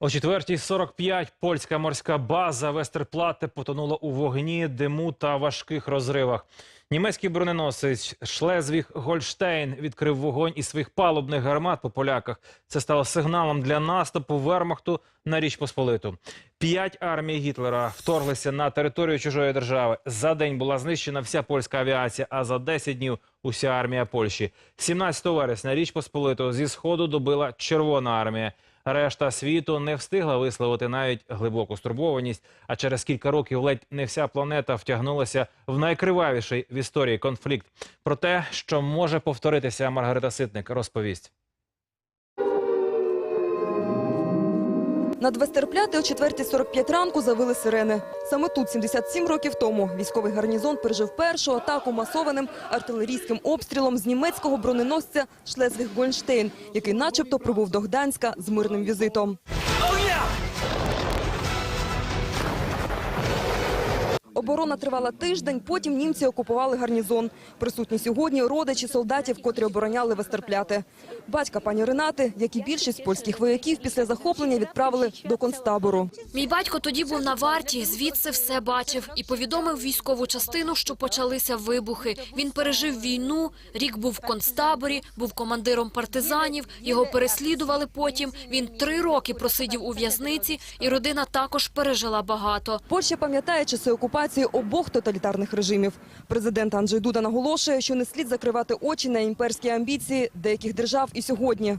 О 4.45 польська морська база Вестерплате потонула у вогні, диму та важких розривах. Німецький броненосець Шлезвіг Гольштейн відкрив вогонь із своїх палубних гармат по поляках. Це стало сигналом для наступу Вермахту на Річ Посполиту. П'ять армій Гітлера вторглися на територію чужої держави. За день була знищена вся польська авіація, а за 10 днів уся армія Польщі. 17 вересня Річ Посполиту зі сходу добила Червона армія. Решта світу не встигла висловити навіть глибоку стурбованість. А через кілька років ледь не вся планета втягнулася в найкривавіший в історії конфлікт. Про те, що може повторитися, Маргарита Ситник розповість. Над Вестерпляти о 4.45 ранку завили сирени. Саме тут, 77 років тому, військовий гарнізон пережив першу атаку масованим артилерійським обстрілом з німецького броненосця Шлезвіг-Гольнштейн, який начебто прибув до Гданська з мирним візитом. Оборона тривала тиждень, потім німці окупували гарнізон. Присутні сьогодні родичі солдатів, котрі обороняли Вестерпляти. Батька пані Ренати, як і більшість польських вояків, після захоплення відправили до концтабору. Мій батько тоді був на варті, звідси все бачив і повідомив військову частину, що почалися вибухи. Він пережив війну, рік був в концтаборі, був командиром партизанів. Його переслідували потім. Він три роки просидів у в'язниці, і родина також пережила багато. Польща пам'ятає часи окупації обох тоталітарних режимів. Президент Анджей Дуда наголошує, що не слід закривати очі на імперські амбіції деяких держав і сьогодні.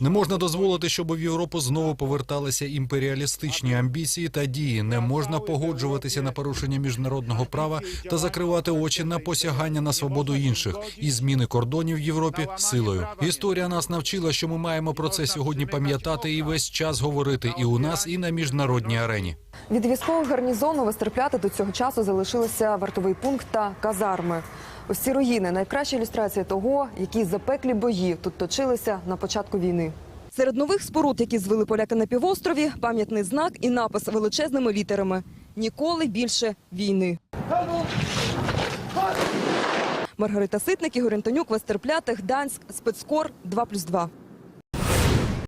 Не можна дозволити, щоб в Європу знову поверталися імперіалістичні амбіції та дії. Не можна погоджуватися на порушення міжнародного права та закривати очі на посягання на свободу інших і зміни кордонів в Європі силою. Історія нас навчила, що ми маємо про це сьогодні пам'ятати і весь час говорити і у нас, і на міжнародній арені. Від військового гарнізону Вестерпляти до цього часу залишилися вартовий пункт та казарми. Ось ці руїни найкраща ілюстрація того, які запеклі бої тут точилися на початку війни. Серед нових споруд, які звели поляки на півострові, пам'ятний знак і напис величезними літерами: ніколи більше війни. Маргарита Ситник, Ігор Антонюк, Вестерпляти, Гданськ, спецкор 2+,2.